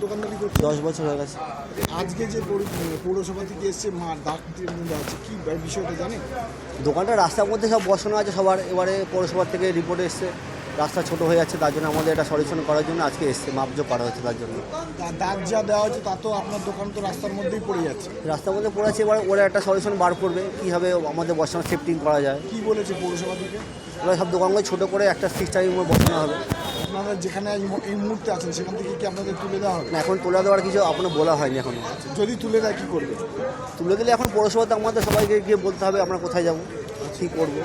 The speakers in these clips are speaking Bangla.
দোকানদারি করছেন দশ বছর হয়ে গেছে। আজকে যে পৌর- পৌরসভা থেকে এসছে মা ডাক দিয়ে আছে কি বিষয়টা জানেন? দোকানটা রাস্তার মধ্যে সব বসানো আছে সবার এবারে পৌরসভার থেকে রিপোর্ট এসছে। রাস্তা ছোট হয়ে যাচ্ছে তার জন্য আমাদের এটা সলিউশন করার জন্য আজকে এসছে মাপজোক করা হচ্ছে তার জন্য। দাগ যা দেওয়া হচ্ছে তা তো আপনার দোকান তো রাস্তার মধ্যেই পড়ে যাচ্ছে। রাস্তার মধ্যে পড়ে আছে এবার ওরা একটা সলিউশন বার করবে কীভাবে আমাদের বসানো শিফটিং করা যায়। কি বলেছে পৌরসভা থেকে? ওরা সব দোকানগুলো ছোটো করে একটা সিস্টেমের বসানো হবে। আপনারা যেখানে এই এই মুহূর্তে আছেন সেখান থেকে কি আপনাদের তুলে দেওয়া হবে? না এখন তোলা দেওয়ার কিছু আপনার বলা হয়নি এখন। যদি তুলে দেয় কি করবে? তুলে দিলে এখন পৌরসভাতে আমাদের সবাইকে গিয়ে বলতে হবে আমরা কোথায় যাব কী করব।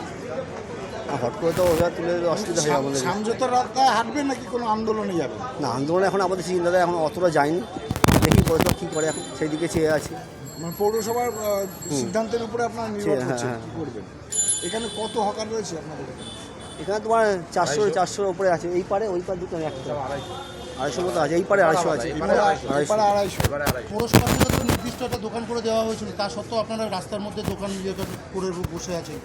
হট করে তো ওরা তুলে অসুবিধা হয় আমাদের। সামঝোতার রাস্তায় হাঁটবেন নাকি কোনো আন্দোলনে যাবেন না আন্দোলন এখন আমাদের চিন্তাটা এখন অতটা যায়নি। দেখি পৌরসভা কী করে এখন সেই দিকে চেয়ে আছি। মানে পৌরসভার সিদ্ধান্তের উপরে আপনারা নির্ভর হ্যাঁ, করছেন হ্যাঁ। করবেন? এখানে কত হকার রয়েছে আপনাদের এখানে? তোমার চারশো চারশোর উপরে আছে। এই পারে ওই পারে দুটো একটা। আড়াইশো। মতো আছে। এই পারে আড়াইশো আছে। পৌরসভা তো নির্দিষ্ট একটা দোকান করে দেওয়া হয়েছিল। তা সত্ত্বেও আপনারা রাস্তার মধ্যে দোকান করে বসে আছেন।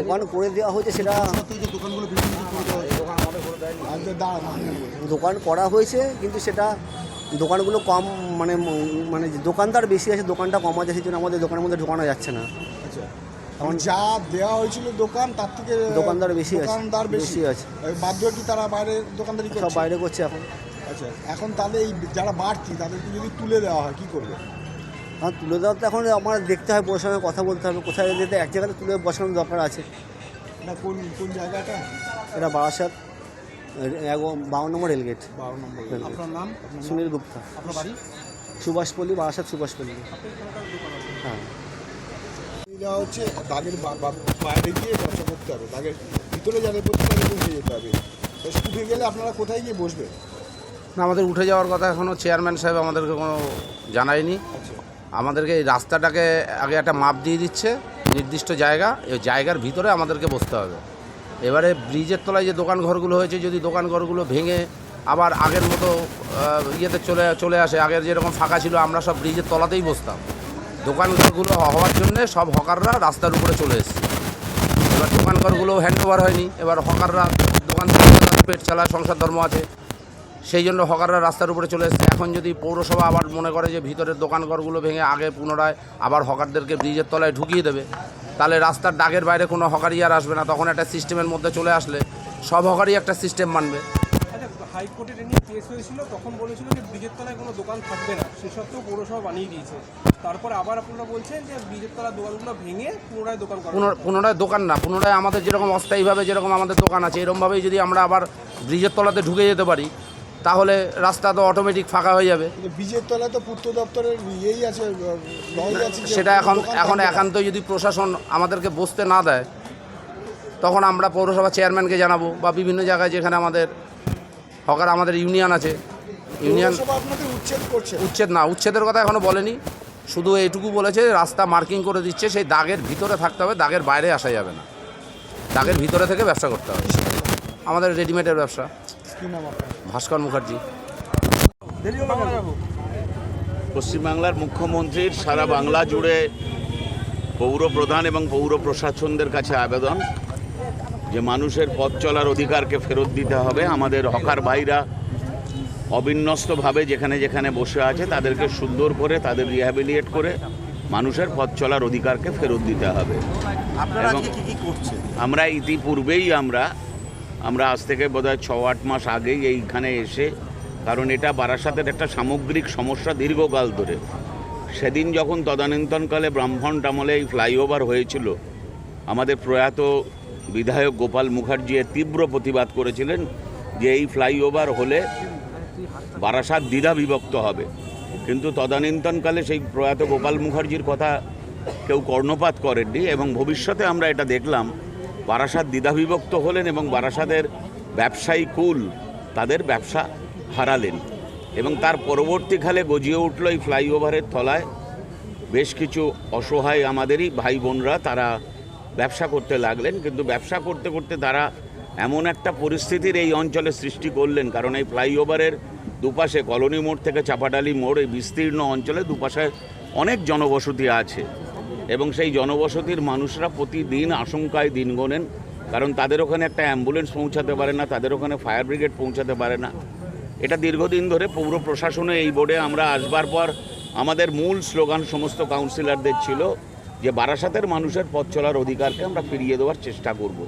দোকান করে দেওয়া হয়েছে সেটা যে দোকানগুলো করে দেওয়া হয়েছে। আর যে দাঁড়ান দোকান করা হয়েছে কিন্তু সেটা দোকানগুলো কম মানে মানে দোকানদার বেশি আছে দোকানটা কম আছে সেই জন্য আমাদের দোকানের মধ্যে ঢোকানো যাচ্ছে না। আচ্ছা এখন যা দেওয়া হয়েছিল দোকান তার থেকে দোকানদার বেশি আছে। দোকানদার বেশি। আছে। বাধ্য হয়ে কি তারা বাইরে দোকানদারি সব বাইরে করছে এখন। আচ্ছা এখন তাহলে এই যারা বাড়তি তাদেরকে যদি তুলে দেওয়া হয় কি করবে? আর তুলে দেওয়া তো এখন আমার দেখতে হয় পৌরসভায় কথা বলতে হবে। কোথায় যেতে এক জায়গাতে তুলে বসানোর দরকার আছে। না কোন কোন জায়গাটা? এটা বারাসাত বাউন্ন নম্বর রেলগেট বারো নম্বর আপনার নাম? সুনীল গুপ্তা। আপনার বাড়ি? সুভাষপল্লী বারাসাত সুভাষপল্লী। হ্যাঁ। দেওয়া হচ্ছে দাগের বাইরে গিয়ে ব্যবসা করতে হবে। দাগের ভিতরে যাদের করতে হবে যেতে হবে উঠে গেলে আপনারা কোথায় গিয়ে বসবেন? না আমাদের উঠে যাওয়ার কথা এখনও চেয়ারম্যান সাহেব আমাদেরকে কোনো জানায়নি। আচ্ছা। আমাদেরকে এই রাস্তাটাকে আগে একটা মাপ দিয়ে দিচ্ছে নির্দিষ্ট জায়গা এই জায়গার ভিতরে আমাদেরকে বসতে হবে। এবারে ব্রিজের তলায় যে দোকান ঘরগুলো হয়েছে যদি দোকান ঘরগুলো ভেঙে আবার আগের মতো ইয়েতে চলে চলে আসে আগের যেরকম ফাঁকা ছিল আমরা সব ব্রিজের তলাতেই বসতাম। দোকান ঘরগুলো হওয়ার জন্য সব হকাররা রাস্তার উপরে চলে এসছে। এবার দোকান ঘরগুলো হ্যান্ড ওভার হয়নি। এবার হকাররা দোকান পেট চালায়, সংসার ধর্ম আছে। সেই জন্য হকাররা রাস্তার উপরে চলে এসেছে। এখন যদি পৌরসভা আবার মনে করে যে ভিতরের দোকানঘরগুলো ভেঙে আগে পুনরায় আবার হকারদেরকে ব্রিজের তলায় ঢুকিয়ে দেবে, তাহলে রাস্তার ডাকের বাইরে কোনো হকারই আর আসবে না। তখন একটা সিস্টেমের মধ্যে চলে আসলে সব হকারই একটা সিস্টেম মানবে। আচ্ছা হাইকোর্টে এটা নিয়ে কেস হয়েছিল তখন বলেছিল যে ব্রিজের তলায় কোনো দোকান থাকবে না। সে সত্ত্বেও পৌরসভা বানিয়ে দিয়েছে। তারপর আবার আপনারা বলছেন যে ব্রিজের তলার দোকানগুলো ভেঙে পুনরায় দোকান করা পুনরায় দোকান না পুনরায় আমাদের যেরকম অস্থায়ীভাবে যেরকম আমাদের দোকান আছে এরকমভাবেই যদি আমরা আবার ব্রিজের তলাতে ঢুকে যেতে পারি তাহলে রাস্তা তো অটোমেটিক ফাঁকা হয়ে যাবে। বীজের তলায় তো পূর্ত দপ্তরের ইয়েই আছে লজ আছে যে সেটা এখন এখন একান্ত যদি প্রশাসন আমাদেরকে বসতে না দেয় তখন আমরা পৌরসভা চেয়ারম্যানকে জানাব বা বিভিন্ন জায়গায় যেখানে আমাদের হকার আমাদের ইউনিয়ন আছে। ইউনিয়ন উচ্ছেদ না উচ্ছেদের কথা এখনও বলেনি। শুধু এইটুকু বলেছে রাস্তা মার্কিং করে দিচ্ছে সেই দাগের ভিতরে থাকতে হবে দাগের বাইরে আসা যাবে না। দাগের ভিতরে থেকে ব্যবসা করতে হবে। আমাদের রেডিমেডের ব্যবসা। ভাস্কর মুখার্জি। পশ্চিমবাংলার মুখ্যমন্ত্রীর সারা বাংলা জুড়ে পৌর প্রধান এবং পৌর প্রশাসনদের কাছে আবেদন। যে মানুষের পথ চলার অধিকারকে ফেরত দিতে হবে আমাদের হকার ভাইরা অবিন্যস্তভাবে যেখানে যেখানে বসে আছে তাদেরকে সুন্দর করে তাদের রিহ্যাবিলিয়েট করে মানুষের পথ চলার অধিকারকে ফেরত দিতে হবে। এবং আমরা ইতিপূর্বেই আমরা আমরা আজ থেকে বোধহয় ছ আট মাস আগেই এইখানে এসে কারণ এটা বারাসাতের একটা সামগ্রিক সমস্যা দীর্ঘকাল ধরে। সেদিন যখন তদানীন্তনকালে ব্রাহ্মণ টামলে এই ফ্লাইওভার হয়েছিল আমাদের প্রয়াত বিধায়ক গোপাল মুখার্জি এর তীব্র প্রতিবাদ করেছিলেন যে এই ফ্লাইওভার হলে বারাসাত দ্বিধা বিভক্ত হবে। কিন্তু তদানীন্তনকালে সেই প্রয়াত গোপাল মুখার্জির কথা কেউ কর্ণপাত করেননি এবং ভবিষ্যতে আমরা এটা দেখলাম, বারাসাত দ্বিধাবিভক্ত হলেন এবং বারাসাতের ব্যবসায়ী কুল তাদের ব্যবসা হারালেন এবং তার পরবর্তীকালে গজিয়ে উঠল এই ফ্লাইওভারের তলায়। বেশ কিছু অসহায় আমাদেরই ভাই বোনরা তারা ব্যবসা করতে লাগলেন, কিন্তু ব্যবসা করতে করতে তারা এমন একটা পরিস্থিতির এই অঞ্চলে সৃষ্টি করলেন, কারণ এই ফ্লাইওভারের দুপাশে কলোনি মোড় থেকে চাপাডালি মোড়, এই বিস্তীর্ণ অঞ্চলে দুপাশে অনেক জনবসতি আছে। এবং সেই জনবসতির মানুষরা প্রতিদিন আশঙ্কায় দিন গোনেন, কারণ তাদের ওখানে একটা অ্যাম্বুলেন্স পৌঁছাতে পারে না, তাদের ওখানে ফায়ার ব্রিগেড পৌঁছাতে পারে না। এটা দীর্ঘদিন ধরে পৌর প্রশাসনে এই বোর্ডে আমরা আসবার পর আমাদের মূল স্লোগান সমস্ত কাউন্সিলরদের ছিল যে বারাসাতের মানুষের পথ চলার অধিকারকে আমরা ফিরিয়ে দেওয়ার চেষ্টা করব।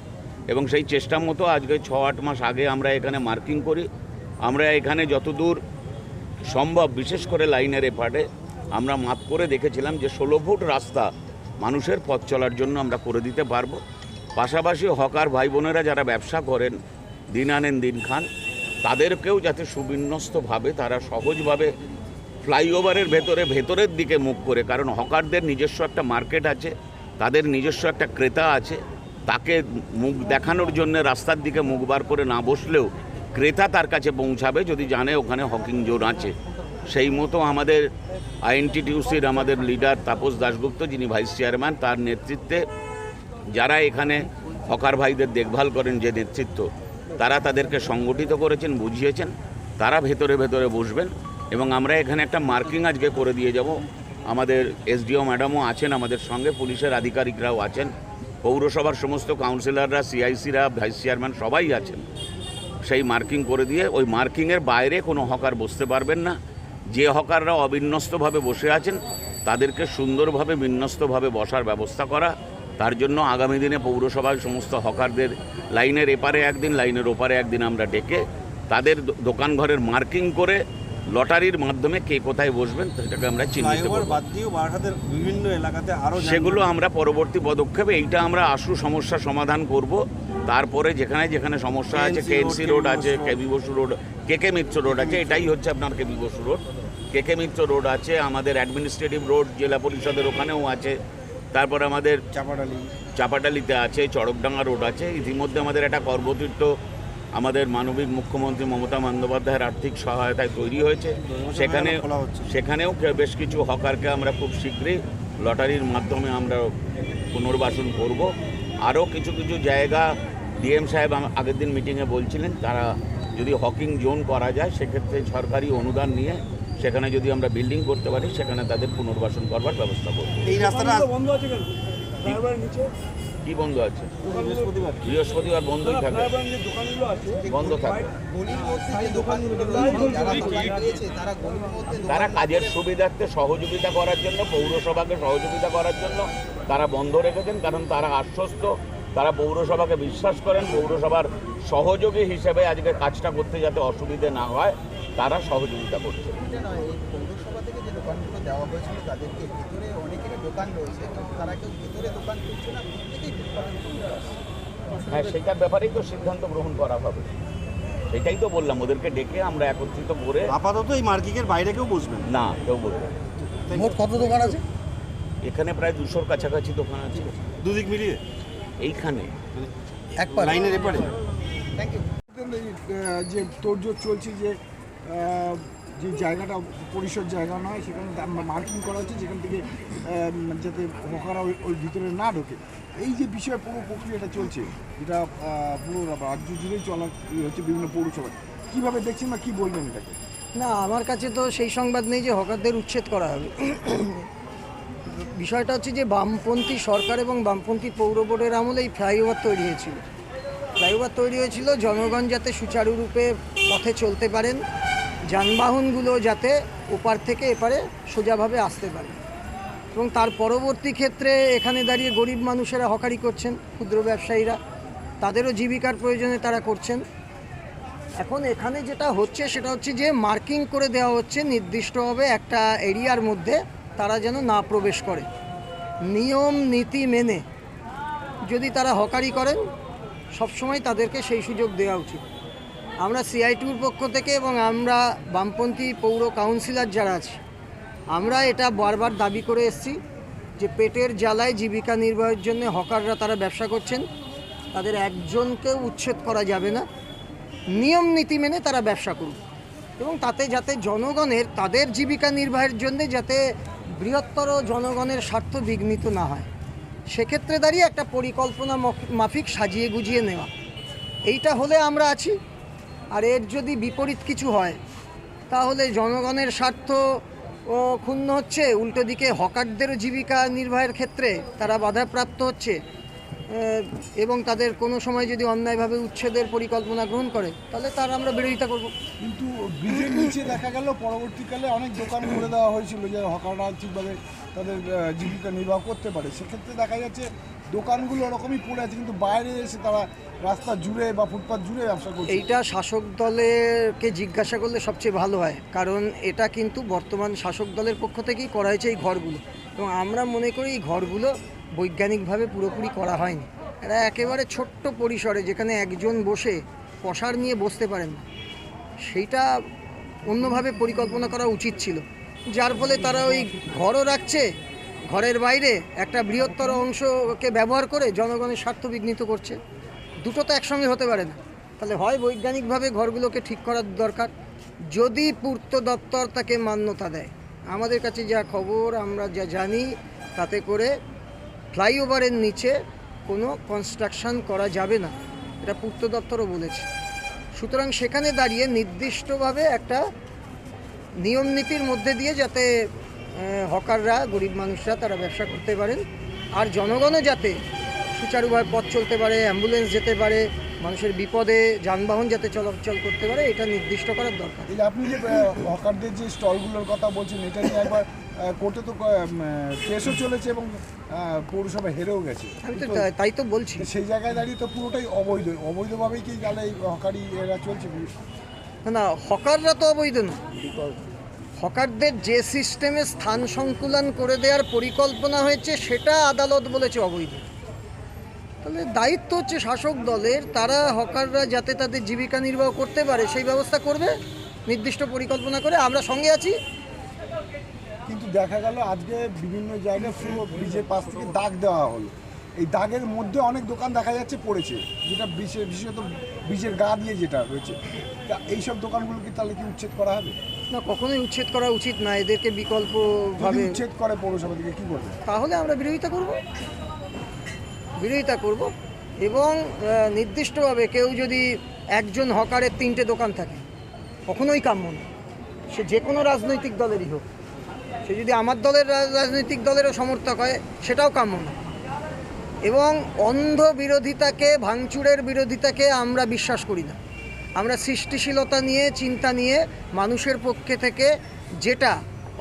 এবং সেই চেষ্টা মতো আজকে ছ আট মাস আগে আমরা এখানে মার্কিং করি আমরা এখানে যতদূর সম্ভব, বিশেষ করে লাইনের এপারে, আমরা মাপ করে দেখেছিলাম যে ষোলো ফুট রাস্তা মানুষের পথ চলার জন্য আমরা করে দিতে পারব পাশাপাশি হকার ভাই বোনেরা যারা ব্যবসা করেন, দিন আনেন, দিন খান, তাদেরকেও যাতে সুবিন্যস্তভাবে তারা সহজভাবে ফ্লাইওভারের ভেতরে, ভেতরের দিকে মুখ করে, কারণ হকারদের নিজস্ব একটা মার্কেট আছে, তাদের নিজস্ব একটা ক্রেতা আছে, তাকে মুখ দেখানোর জন্য রাস্তার দিকে মুখ বার করে না বসলেও ক্রেতা তার কাছে পৌঁছাবে যদি জানে ওখানে হকিং জোন আছে। সেই মতো আমাদের আইএনটিটিউসির আমাদের লিডার তাপস দাশগুপ্ত, যিনি ভাইস চেয়ারম্যান, তার নেতৃত্বে যারা এখানে হকার ভাইদের দেখভাল করেন যে নেতৃত্ব, তারা তাদেরকে সংগঠিত করেছেন, বুঝিয়েছেন, তারা ভেতরে ভেতরে বসবেন। এবং আমরা এখানে একটা মার্কিং আজকে করে দিয়ে যাব। আমাদের এসডিও ম্যাডামও আছেন আমাদের সঙ্গে, পুলিশের আধিকারিকরাও আছেন, পৌরসভার সমস্ত কাউন্সিলররা, সিআইসিরা, ভাইস চেয়ারম্যান সবাই আছেন। সেই মার্কিং করে দিয়ে ওই মার্কিংয়ের বাইরে কোনো হকার বসতে পারবেন না। যে হকাররা অবিন্যস্তভাবে বসে আছেন, তাদেরকে সুন্দরভাবে, বিন্যস্তভাবে বসার ব্যবস্থা করা। তার জন্য আগামী দিনে পৌরসভায় সমস্ত হকারদের লাইনের এপারে একদিন, লাইনের ওপারে একদিন আমরা ডেকে তাদের দোকানঘরের মার্কিং করে লটারির মাধ্যমে কে কোথায় বসবেন সেটাকে আমরা চিহ্নিত বিভিন্ন এলাকাতে আরও সেগুলো আমরা পরবর্তী পদক্ষেপে এইটা আমরা আশু সমস্যা সমাধান করব। তারপরে যেখানে যেখানে সমস্যা আছে কেএনসি রোড, আছে। KB Basu road K K Mitra road আছে এটাই হচ্ছে আপনার KB Basu road K K Mitra road আছে আমাদের অ্যাডমিনিস্ট্রেটিভ রোড জেলা পরিষদের ওখানেও আছে। তারপর আমাদের চাপাডালি চাপাটালিতে আছে চড়কডাঙ্গা রোড আছে। ইতিমধ্যে আমাদের একটা কর্মতীর্থ আমাদের মানবিক মুখ্যমন্ত্রী মমতা বন্দ্যোপাধ্যায়ের আর্থিক সহায়তায় তৈরি হয়েছে। সেখানে সেখানেও বেশ কিছু হকারকে আমরা খুব শীঘ্রই লটারির মাধ্যমে আমরা পুনর্বাসন করব। আরও কিছু কিছু জায়গা ডিএম সাহেব আগের দিন মিটিংয়ে বলছিলেন তারা যদি হকিং জোন করা যায় সেক্ষেত্রে সরকারি অনুদান নিয়ে সেখানে যদি আমরা বিল্ডিং করতে পারি সেখানে তাদের পুনর্বাসন করবার ব্যবস্থা করব। এই রাস্তাটা কি বন্ধ আছে? বৃহস্পতিবার। বন্ধই থাকে। বন্ধ থাকে। তারা কাজের সুবিধার্থে সহযোগিতা করার জন্য পৌরসভাকে সহযোগিতা করার জন্য তারা বন্ধ রেখেছেন কারণ তারা আশ্বস্ত তারা পৌরসভাকে বিশ্বাস করেন পৌরসভার সহযোগী হিসেবে আজকে কাজটা করতে যাতে অসুবিধে না হয় তারা সহযোগিতা করছে। এটা নয় এই পৌরসভা থেকে যে দোকানগুলো দেওয়া হয়েছিল তাদেরকে ভিতরে অনেকেরই দোকান রয়েছে তারা কেউ ভিতরে দোকান করছে না হ্যাঁ সেটার ব্যাপারেই তো সিদ্ধান্ত গ্রহণ করা হবে। সেটাই তো বললাম ওদেরকে ডেকে আমরা একত্রিত করে আপাতত এই মার্কিংয়ের বাইরে কেউ বসবেন না। কেউ বলবে না। মোট কত দোকান আছে? এখানে প্রায় দুশোর কাছাকাছি দোকান আছে। দুদিক মিলিয়ে? এইখানে। এক লাইনের এপারে? থ্যাংক ইউ যে তোড়জোড় চলছে যে যে জায়গাটা পরিসর জায়গা নয় সেখানে মার্কিং করা হচ্ছে যেখান থেকে যাতে হকারা ওই ওই ভিতরে না ঢোকে। এই যে বিষয়ে পুরো প্রক্রিয়াটা চলছে আহ, পুরো রাজ্য জুড়েই চলা হচ্ছে বিভিন্ন পৌরসভায় কীভাবে দেখছেন বা কী বলবেন এটাকে? না আমার কাছে তো সেই সংবাদ নেই যে হকারদের উচ্ছেদ করা হবে। বিষয়টা হচ্ছে যে বামপন্থী সরকার এবং বামপন্থী পৌর বোর্ডের আমলে এই ফ্লাইওভার তৈরি হয়েছিল। ফ্লাইওভার তৈরি হয়েছিল জনগণ যাতে সুচারুরূপে পথে চলতে পারেন যানবাহনগুলো যাতে ওপার থেকে এপারে সোজাভাবে আসতে পারে। এবং তার পরবর্তী ক্ষেত্রে এখানে দাঁড়িয়ে গরিব মানুষেরা হকারি করছেন, ক্ষুদ্র ব্যবসায়ীরা। তাদেরও জীবিকার প্রয়োজনে তারা করছেন। এখন এখানে যেটা হচ্ছে সেটা হচ্ছে যে মার্কিং করে দেওয়া হচ্ছে নির্দিষ্টভাবে একটা এরিয়ার মধ্যে তারা যেন না প্রবেশ করে। নিয়ম, নীতি মেনে যদি তারা হকারি করেন, সবসময় তাদেরকে সেই সুযোগ দেওয়া উচিত। আমরা সিআইটিউর পক্ষ থেকে এবং আমরা বামপন্থী পৌর কাউন্সিলর যারা আছি, আমরা এটা বারবার দাবি করে এসেছি যে পেটের জ্বালায় জীবিকা নির্বাহের জন্য হকাররা তারা ব্যবসা করছেন, তাদের একজনকেও উচ্ছেদ করা যাবে না। নিয়ম নীতি মেনে তারা ব্যবসা করুক এবং তাতে যাতে জনগণের, তাদের জীবিকা নির্বাহের জন্য যাতে বৃহত্তর জনগণের স্বার্থ বিঘ্নিত না হয়। সেক্ষেত্রে দাঁড়িয়ে একটা পরিকল্পনা মাফিক সাজিয়ে গুজিয়ে নেওয়া। এইটা হলে আমরা আছি। আর এর যদি বিপরীত কিছু হয়, তাহলে জনগণের স্বার্থ, ও, ক্ষুণ্ণ হচ্ছে। উল্টো দিকে হকারদেরও জীবিকা নির্বাহের ক্ষেত্রে তারা বাধাপ্রাপ্ত হচ্ছে। এবং তাদের কোনো সময় যদি অন্যায়ভাবে উচ্ছেদের পরিকল্পনা গ্রহণ করে, তাহলে তার আমরা বিরোধিতা করব। কিন্তু ব্রিজের নিচে দেখা গেল, পরবর্তীকালে অনেক দোকান করে দেওয়া হয়েছিল যে হকাররা ঠিকভাবে তাদের জীবিকা নির্বাহ করতে পারে। সেক্ষেত্রে দেখা যাচ্ছে দোকানগুলো ওরকমই পড়ে আছে, কিন্তু বাইরে এসে তারা রাস্তা জুড়ে বা ফুটপাথ জুড়ে ব্যবসা করছে। এইটা শাসক দলেরকে জিজ্ঞাসা করলে সবচেয়ে ভালো হয়, কারণ এটা কিন্তু বর্তমান শাসক দলের পক্ষ থেকেই করা হয়েছে এই ঘরগুলো। এবং আমরা মনে করি এই ঘরগুলো বৈজ্ঞানিকভাবে পুরোপুরি করা হয়নি। এরা একেবারে ছোট্ট পরিসরে যেখানে একজন বসে পশার নিয়ে বসতে পারেন না। সেইটা অন্যভাবে পরিকল্পনা করা উচিত ছিল। যার ফলে তারা ওই ঘরও রাখছে ঘরের বাইরে একটা বৃহত্তর অংশকে ব্যবহার করে জনগণের স্বার্থ বিঘ্নিত করছে। দুটো তো একসঙ্গে হতে পারে না। তাহলে হয় বৈজ্ঞানিকভাবে ঘরগুলোকে ঠিক করার দরকার। যদি পূর্ত দপ্তর তাকে মান্যতা দেয়। আমাদের কাছে যা খবর, আমরা যা জানি, তাতে করে ফ্লাইওভারের নিচে কোনো কনস্ট্রাকশন করা যাবে না। এটা পূর্ত দপ্তরও বলেছে। সুতরাং সেখানে দাঁড়িয়ে নির্দিষ্টভাবে একটা নিয়ম নীতির মধ্যে দিয়ে যাতে হকাররা গরিব মানুষরা তারা ব্যবসা করতে পারেন। আর জনগণও যাতে সুচারুভাবে পথ চলতে পারে অ্যাম্বুলেন্স যেতে পারে মানুষের বিপদে যানবাহন যাতে চলাচল করতে পারে এটা নির্দিষ্ট করার দরকার। আপনি যে হকারদের যে স্টলগুলোর কথা বলছেন এটা নিয়ে একবার কোর্টে তো কেসও চলেছে এবং পৌরসভা হেরেও গেছে। আমি তো তাই- তো বলছি। সেই জায়গায় দাঁড়িয়ে তো পুরোটাই অবৈধ। অবৈধভাবেই কি তাহলে এই হকারি এরা চলছে? না না হকাররা তো অবৈধ না। হকারদের যে সিস্টেমে স্থান সংকুলন করে দেওয়ার পরিকল্পনা হয়েছে, সেটা আদালত বলেছে অবৈধ। তাহলে দায়িত্ব হচ্ছে শাসক দলের, তারা হকাররা যাতে তাদের জীবিকা নির্বাহ করতে পারে, সেই ব্যবস্থা করবে, নির্দিষ্ট পরিকল্পনা করে, আমরা সঙ্গে আছি। কিন্তু দেখা গেল আজকে বিভিন্ন জায়গায় পুরো ব্রিজের পাশ থেকে দাগ দেওয়া হলো। এই দাগের মধ্যে অনেক দোকান দেখা যাচ্ছে পড়েছে, যেটা বিশেষ বিশেষত ব্রিজের গা দিয়ে যেটা রয়েছে তা এইসব দোকানগুলো কি তাহলে কি উচ্ছেদ করা হবে? না কখনোই উচ্ছেদ করা উচিত না এদেরকে বিকল্পভাবে। উচ্ছেদ করে পৌরসভা থেকে কি করবে? তাহলে আমরা বিরোধিতা করব। বিরোধিতা করব এবং নির্দিষ্টভাবে কেউ যদি একজন হকারের তিনটে দোকান থাকে কখনোই কাম্য না। সে যে কোনো রাজনৈতিক দলেরই হোক। সে যদি আমার দলের রাজনৈতিক দলেরও সমর্থক হয় সেটাও কাম্য না। এবং অন্ধ বিরোধিতাকে ভাঙচুরের বিরোধিতাকে আমরা বিশ্বাস করি না। আমরা সৃষ্টিশীলতা নিয়ে চিন্তা নিয়ে মানুষের পক্ষে থেকে যেটা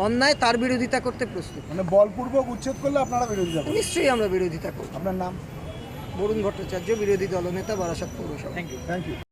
অন্যায় তার বিরোধিতা করতে প্রস্তুত। মানে বলপূর্বক উচ্ছেদ করলে আপনারা বিরোধিতা নিশ্চয়ই আমরা বিরোধিতা করব। আপনার নাম? বরুণ ভট্টাচার্য বিরোধী দলনেতা বারাসাত পৌরসভা। Thank you thank you